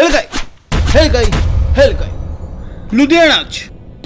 ਹਿਲ ਗਏ ਹਿਲ ਗਈ ਹਿਲ ਗਈ ਲੁਧਿਆਣਾ 'ਚ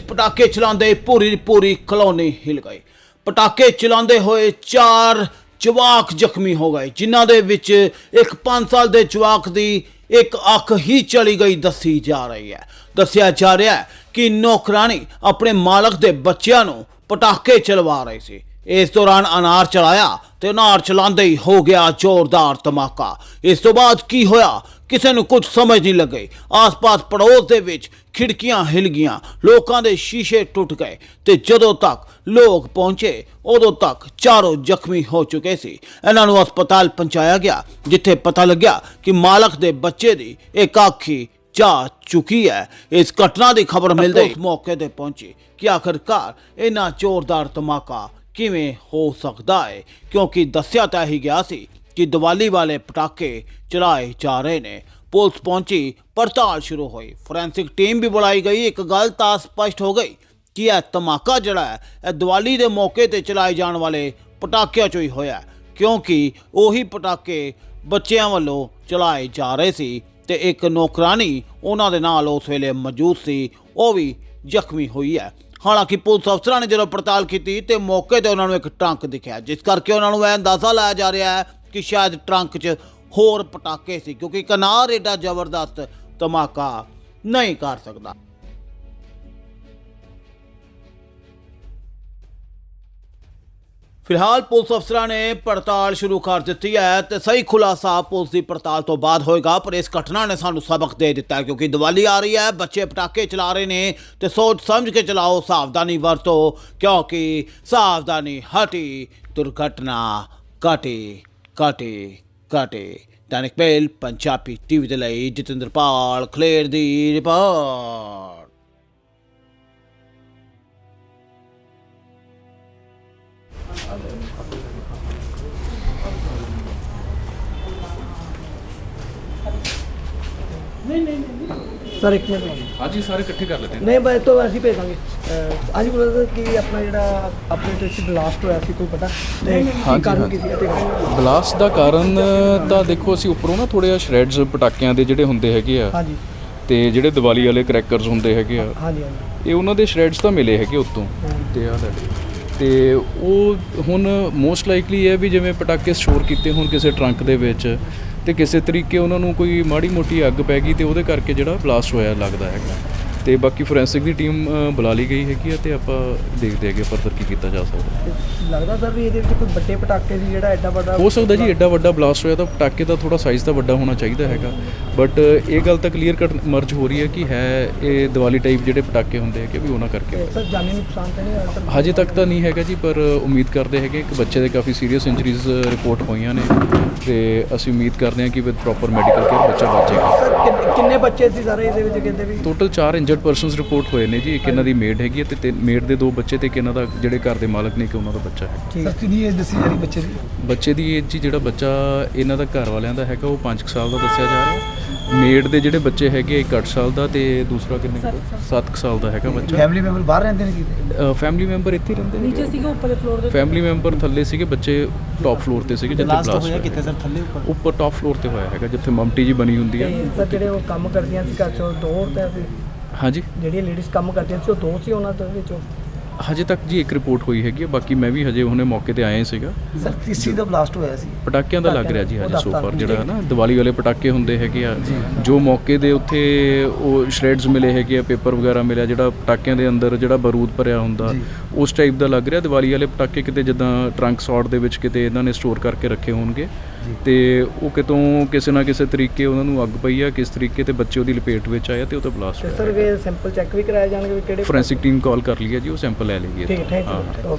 ਪਟਾਕੇ ਚਲਾਉਂਦੇ ਪੂਰੀ ਦੀ ਪੂਰੀ ਕਲੋਨੀ ਹਿਲ ਗਈ ਪਟਾਕੇ ਚਲਾਉਂਦੇ ਹੋਏ ਚਾਰ ਜਵਾਕ ਜ਼ਖਮੀ ਹੋ ਗਏ, ਜਿਨ੍ਹਾਂ ਦੇ ਵਿੱਚ ਇੱਕ 5 ਸਾਲ ਦੇ ਜਵਾਕ ਦੀ ਇੱਕ ਅੱਖ ਹੀ ਚਲੀ ਗਈ ਦੱਸੀ ਜਾ ਰਹੀ ਹੈ। ਦੱਸਿਆ ਜਾ ਰਿਹਾ ਹੈ ਕਿ ਨੌਕਰਾਨੀ ਆਪਣੇ ਮਾਲਕ ਦੇ ਬੱਚਿਆਂ ਨੂੰ ਪਟਾਕੇ ਚਲਵਾ ਰਹੀ ਸੀ। ਇਸ ਦੌਰਾਨ ਅਨਾਰ ਚਲਾਇਆ ਤੇ ਅਨਾਰ ਚਲਾਉਂਦੇ ਹੀ ਹੋ ਗਿਆ ਜ਼ੋਰਦਾਰ ਧਮਾਕਾ। ਇਸ ਤੋਂ ਬਾਅਦ ਕੀ ਹੋਇਆ? ਕਿਸੇ ਨੂੰ ਕੁਝ ਸਮਝ ਨਹੀਂ ਲੱਗੇ। ਆਸ-ਪਾਸ ਪੜੋਸ ਦੇ ਵਿੱਚ ਖਿੜਕੀਆਂ ਹਿਲ ਗਈਆਂ ਲੋਕਾਂ ਦੇ ਸ਼ੀਸ਼ੇ ਟੁੱਟ ਗਏ ਤੇ ਜਦੋਂ ਤੱਕ ਲੋਕ ਪਹੁੰਚੇ ਉਦੋਂ ਤੱਕ ਚਾਰੋਂ ਜ਼ਖਮੀ ਹੋ ਚੁੱਕੇ ਸੀ। ਇਹਨਾਂ ਨੂੰ ਹਸਪਤਾਲ ਪਹੁੰਚਾਇਆ ਗਿਆ ਜਿੱਥੇ ਪਤਾ ਲੱਗਿਆ ਕਿ ਮਾਲਕ ਦੇ ਬੱਚੇ ਦੀ ਇੱਕ ਅੱਖ ਹੀ ਜਾ ਚੁੱਕੀ ਹੈ। ਇਸ ਘਟਨਾ ਦੀ ਖਬਰ ਮਿਲਦੇ ਹੀ ਮੌਕੇ ਤੇ ਪਹੁੰਚੀ ਕਿ ਆਖਰਕਾਰ ਇਹਨਾਂ ਜ਼ੋਰਦਾਰ ਧਮਾਕਾ ਕਿਵੇਂ ਹੋ ਸਕਦਾ ਹੈ ਕਿਉਂਕਿ ਦੱਸਿਆ ਤਾਂ ਹੀ ਗਿਆ ਸੀ ਕਿ ਦੀਵਾਲੀ ਵਾਲੇ ਪਟਾਕੇ ਚਲਾਏ ਜਾ ਰਹੇ ਨੇ। ਪੁਲਿਸ ਪਹੁੰਚੀ, ਪੜਤਾਲ ਸ਼ੁਰੂ ਹੋਈ। ਫੋਰੈਂਸਿਕ ਟੀਮ ਵੀ ਬੁਲਾਈ ਗਈ। ਇੱਕ ਗੱਲ ਤਾਂ ਸਪਸ਼ਟ ਹੋ ਗਈ ਕਿ ਇਹ ਧਮਾਕਾ ਜਿਹੜਾ ਹੈ, ਇਹ ਦੀਵਾਲੀ ਦੇ ਮੌਕੇ ਤੇ ਚਲਾਏ ਜਾਣ ਵਾਲੇ ਪਟਾਕਿਆਂ ਚੋਂ ਹੀ ਹੋਇਆ ਕਿਉਂਕਿ ਉਹੀ ਪਟਾਕੇ ਬੱਚਿਆਂ ਵੱਲੋਂ ਚਲਾਏ ਜਾ ਰਹੇ ਸੀ ਤੇ ਇੱਕ ਨੌਕਰਾਨੀ ਉਹਨਾਂ ਦੇ ਨਾਲ ਉਸ ਵੇਲੇ ਮੌਜੂਦ ਸੀ, ਉਹ ਵੀ ਜ਼ਖਮੀ ਹੋਈ ਹੈ। ਹਾਲਾਂਕਿ ਪੁਲਿਸ ਅਫਸਰਾਂ ਨੇ ਜਦੋਂ ਪੜਤਾਲ ਕੀਤੀ ਤੇ ਮੌਕੇ ਤੇ ਉਹਨਾਂ ਨੂੰ ਇੱਕ ਟਰੰਕ ਦਿਖਿਆ, ਜਿਸ ਕਰਕੇ ਉਹਨਾਂ ਨੂੰ ਇਹ ਅੰਦਾਜ਼ਾ ਲਾਇਆ ਜਾ ਰਿਹਾ ਹੈ ਕਿ ਸ਼ਾਇਦ ਟਰੰਕ 'ਚ ਹੋਰ ਪਟਾਕੇ ਸੀ, ਕਿਉਂਕਿ ਕਨਾਰ ਏਡਾ ਜ਼ਬਰਦਸਤ ਧਮਾਕਾ ਨਹੀਂ ਕਰ ਸਕਦਾ। ਫਿਲਹਾਲ ਪੁਲਿਸ ਅਫਸਰਾਂ ਨੇ ਪੜਤਾਲ ਸ਼ੁਰੂ ਕਰ ਦਿੱਤੀ ਹੈ ਤੇ ਸਹੀ ਖੁਲਾਸਾ ਪੁਲਿਸ ਦੀ ਪੜਤਾਲ ਤੋਂ ਬਾਅਦ ਹੋਏਗਾ, ਪਰ ਇਸ ਘਟਨਾ ਨੇ ਸਾਨੂੰ ਸਬਕ ਦੇ ਦਿੱਤਾ ਕਿਉਂਕਿ ਦੀਵਾਲੀ ਆ ਰਹੀ ਹੈ, ਬੱਚੇ ਪਟਾਕੇ ਚਲਾ ਰਹੇ ਨੇ ਤੇ ਸੋਚ ਸਮਝ ਕੇ ਚਲਾਓ, ਸਾਵਧਾਨੀ ਵਰਤੋ, ਕਿਉਂਕਿ ਸਾਵਧਾਨੀ ਹਟੀ, ਦੁਰਘਟਨਾ ਘਟੀ। ਘਟੀ ਘਟੀ ਦੈਨਿਕ ਮੇਲ ਪੰਜਾਬੀ ਟੀਵੀ ਦੇ ਲਈ ਜਤਿੰਦਰਪਾਲ ਖਲੇਰ ਦੀ ਰਿਪੋਰਟ ਸਰ ਇੱਕ ਮਿੰਟ। ਲਾਓ। ਹਾਂਜੀ ਸਾਰੇ ਇਕੱਠੇ ਕਰ ਲੈਂਦੇ ਨਹੀਂ ਬਸ ਤੋਂ ਅਸੀਂ ਭੇਜ ਦਾਂਗੇ ਅਹ ਅੱਜ ਬੋਲਦਾ ਕਿ ਆਪਣਾ ਜਿਹੜਾ ਤੇ ਸੀ ਬਲਾਸਟ ਹੋਇਆ ਸੀ ਕੋਈ ਪਤਾ? ਤੇ ਕਾਰਨ ਹਾਂ। ਕੀ ਸੀ ਅਤੇ ਬਲਾਸਟ ਦਾ ਕਾਰਨ ਤਾਂ ਦੇਖੋ ਅਸੀਂ ਉੱਪਰੋਂ ਨਾ ਥੋੜੇ ਆ ਸ਼੍ਰੈਡਸ ਪਟਾਕਿਆਂ ਦੇ ਜਿਹੜੇ ਹੁੰਦੇ ਹੈਗੇ ਆ ਹਾਂਜੀ। ਤੇ ਜਿਹੜੇ ਦੀਵਾਲੀ ਵਾਲੇ ਕ੍ਰੈਕਰਸ ਹੁੰਦੇ ਹੈਗੇ ਆ ਹਾਂਜੀ ਹਾਂਜੀ। ਇਹ ਉਹਨਾਂ ਦੇ ਸ਼੍ਰੈਡਸ ਤਾਂ ਮਿਲੇ ਹੈਗੇ ਉੱਤੋਂ। ਤੇ ਆ ਲੈ ਤੇ ਉਹ ਹੁਣ ਮੋਸਟ ਲਾਈਕਲੀ ਹੈ ਵੀ ਜਿਵੇਂ ਪਟਾਕੇ ਸਟੋਰ ਕੀਤੇ ਹੋਣ ਕਿਸੇ ਟਰੰਕ ਦੇ ਵਿੱਚ ਤੇ ਕਿਸੇ ਤਰੀਕੇ ਉਹਨਾਂ ਨੂੰ ਕੋਈ ਮਾੜੀ ਮੋਟੀ ਅੱਗ ਪੈ ਗਈ ਤੇ ਉਹਦੇ ਕਰਕੇ ਜਿਹੜਾ ਬਲਾਸਟ ਹੋਇਆ ਲੱਗਦਾ ਹੈਗਾ। ਤੇ ਬਾਕੀ ਫੋਰੈਂਸਿਕ ਦੀ ਟੀਮ ਬੁਲਾ ਲਈ ਗਈ ਹੈਗੀ ਆ ਤੇ ਆਪਾਂ ਦੇਖਦੇ ਹੈਗੇ ਫਰਦਰ ਕੀ ਕੀਤਾ ਜਾ ਸਕਦਾ। ਲੱਗਦਾ ਸਰ ਵੀ ਇਹਦੇ ਵਿੱਚ ਕੋਈ ਵੱਡੇ ਪਟਾਕੇ ਸੀ ਜਿਹੜਾ ਐਡਾ ਵੱਡਾ ਹੋ ਸਕਦਾ ਜੀ ਐਡਾ ਵੱਡਾ ਬਲਾਸਟ ਹੋਇਆ ਤਾਂ ਪਟਾਕੇ ਦਾ ਥੋੜਾ ਸਾਈਜ਼ ਤਾਂ ਵੱਡਾ ਹੋਣਾ ਚਾਹੀਦਾ ਹੈਗਾ। ਬਟ ਇਹ ਗੱਲ ਤਾਂ ਕਲੀਅਰ ਕੱਟ ਮਰਜ ਹੋ ਰਹੀ ਹੈ ਕਿ ਹੈ ਇਹ ਦੀਵਾਲੀ ਟਾਈਪ ਜਿਹੜੇ ਪਟਾਕੇ ਹੁੰਦੇ ਹੈਗੇ ਵੀ ਉਹਨਾਂ ਕਰਕੇ। ਸਰ ਜਾਨੀ ਨੁਕਸਾਨ ਤਾਂ ਨਹੀਂ ਹੋਇਆ ਹਜੇ ਤੱਕ ਤਾਂ ਨਹੀਂ ਹੈਗਾ ਜੀ ਪਰ ਉਮੀਦ ਕਰਦੇ ਹੈਗੇ ਕਿ ਬੱਚੇ ਦੇ ਕਾਫੀ ਸੀਰੀਅਸ ਇੰਜਰੀਜ਼ ਰਿਪੋਰਟ ਹੋਈਆਂ ਨੇ। ਤੇ ਅਸੀਂ ਉਮੀਦ ਕਰਦੇ ਹਾਂ ਕਿ ਵਿਦ ਪ੍ਰੋਪਰ ਮੈਡੀਕਲ ਕੇਅਰ ਬੱਚਾ ਬਚ ਜਾਏਗਾ। ਸਰ ਕਿੰਨੇ- ਬੱਚੇ ਸੀ ਸਾਰੇ ਇਹਦੇ ਵਿੱਚ ਕਹਿੰਦੇ ਵੀ? ਟੋਟਲ 4 ਇੰਜਰਡ ਪਰਸਨਸ ਰਿਪੋਰਟ ਹੋਏ ਨੇ ਜੀ ਇੱਕ ਇਹਨਾਂ ਦੀ ਮੇਡ ਹੈਗੀ ਹੈ ਤੇ ਮੇਡ ਦੇ ਦੋ ਬੱਚੇ ਤੇ ਇੱਕ ਇਹਨਾਂ ਦਾ ਜਿਹੜੇ ਘਰ ਦੇ ਮਾਲਕ ਨੇ ਕਿ ਉਹਨਾਂ ਦਾ ਬੱਚਾ ਹੈ। ਸਰ ਕਿੰਨੀ ਏਜ ਦੱਸੀ ਜਾ ਰਹੀ ਬੱਚੇ ਦੀ? ਬੱਚੇ ਦੀ ਏਜ ਜੀ ਜਿਹੜਾ ਬੱਚਾ ਇਹਨਾਂ ਦਾ ਘਰ ਵਾਲਿਆਂ ਦਾ ਹੈਗਾ ਉਹ 5 ਸਾਲ ਦਾ ਦੱਸਿਆ ਜਾ ਰਿਹਾ। ਮੇਡ ਦੇ ਜਿਹੜੇ ਬੱਚੇ ਹੈਗੇ ਇੱਕ 8 ਸਾਲ ਦਾ ਤੇ ਦੂਸਰਾ ਕਿੰਨੇ 7 ਸਾਲ ਦਾ। ਹੈਗਾ ਬੱਚਾ। ਫੈਮਿਲੀ ਮੈਂਬਰ ਬਾਹਰ ਰਹਿੰਦੇ ਨੇ ਕਿਤੇ? ਫੈਮਿਲੀ ਮੈਂਬਰ ਇੱਥੇ ਹੀ ਰਹਿੰਦੇ ਨੀਚੇ ਸੀਗੇ ਉੱਪਰ ਦੇ ਫਲੋਰ ਦੇ। ਫੈਮਿਲੀ ਮੈਂਬਰ ਥੱਲੇ ਸੀਗੇ ਬੱਚੇ ਟੌਪ ਫਲੋਰ ਤੇ ਸੀਗੇ ਜਿੱਥੇ ਲਾਸਟ ਬਲਾਸਟ ਹੋਇਆ ਕਿੱਥੇ ਸਰ ਥੱਲੇ ਉੱਪਰ? ਉੱਪਰ ਟੌਪ ਫਲੋਰ ਤੇ ਹੋਇਆ ਹੈਗਾ ਜਿੱਥੇ ਮਮਟੀ ਜੀ ਬਣੀ ਹੁੰਦੀ ਹੈ। ਜਿਹੜੇ ਉਹ ਕੰਮ ਕਰਦੀਆਂ ਸੀ ਘਰ ਚੋਂ ਦੋ ਔਰਤਾਂ ਸੀ। ਹਾਂਜੀ। ਜਿਹੜੀਆਂ ਲੇਡੀਜ਼ ਕੰਮ ਕਰਦੀਆਂ ਸੀ ਉਹ ਦੋ ਸੀ ਉਹਨਾਂ ਦੇ ਵਿੱਚੋਂ? ਹਜੇ ਤੱਕ ਜੀ ਇੱਕ ਰਿਪੋਰਟ ਹੋਈ ਹੈਗੀ ਹੈ ਬਾਕੀ ਮੈਂ ਵੀ ਹਜੇ ਹੁਣੇ ਮੌਕੇ ਤੇ ਆਇਆ ਹੀ ਸੀਗਾ। ਸਰ ਕਿਸ ਦਾ ਬਲਾਸਟ ਹੋਇਆ ਸੀ? ਪਟਾਕਿਆਂ ਦਾ ਲੱਗ ਰਿਹਾ ਜੀ ਹਜੇ। ਸੋ ਫar ਜਿਹੜਾ ਹੈ ਨਾ ਦੀਵਾਲੀ ਵਾਲੇ ਪਟਾਕੇ ਹੁੰਦੇ ਹੈਗੇ ਆ। ਜੋ। ਮੌਕੇ ਦੇ ਉੱਥੇ ਉਹ ਸ਼੍ਰੈਡਸ ਮਿਲੇ ਹੈਗੇ ਆ ਪੇਪਰ ਵਗੈਰਾ ਮਿਲਿਆ ਜਿਹੜਾ ਪਟਾਕਿਆਂ ਦੇ ਅੰਦਰ ਜਿਹੜਾ ਬਾਰੂਦ ਭਰਿਆ ਹੁੰਦਾ ਉਸ ਟਾਈਪ ਦਾ ਲੱਗ ਰਿਹਾ। ਦੀਵਾਲੀ ਵਾਲੇ ਪਟਾਕੇ ਕਿਤੇ ਜਿੱਦਾਂ ਟਰੰਕ ਸੌਟ ਦੇ ਵਿੱਚ ਕਿਤੇ ਇਹਨਾਂ ਨੇ ਸਟੋਰ ਕਰਕੇ ਰੱਖੇ ਹੋਣਗੇ। ਤੇ ਉਹ ਕਿਤੋਂ ਕਿਸੇ ਨਾ ਕਿਸੇ ਤਰੀਕੇ ਉਹਨਾਂ ਨੂੰ ਅੱਗ ਪਈ ਆ ਕਿਸ ਤਰੀਕੇ ਤੇ ਬੱਚੇ ਉਹਦੀ ਲਪੇਟ ਵਿੱਚ ਆਇਆ ਤੇ ਉਹ ਤਾਂ ਬਲਾਸਟ ਤੇ ਹੋਇਆ ਸਰ ਇਹ ਸੈਂਪਲ ਚੈੱਕ ਵੀ ਕਰਾਏ ਜਾਣਗੇ ਵੀ ਕਿਹੜੇ ਫੋਰੈਂਸਿਕ ਟੀਮ ਕਾਲ ਕਰ ਲਈ ਹੈ ਜੀ ਉਹ ਸੈਂਪਲ ਲੈ ਲਈਏ ਠੀਕ ਹੈ ਹਾਂ ਯੂ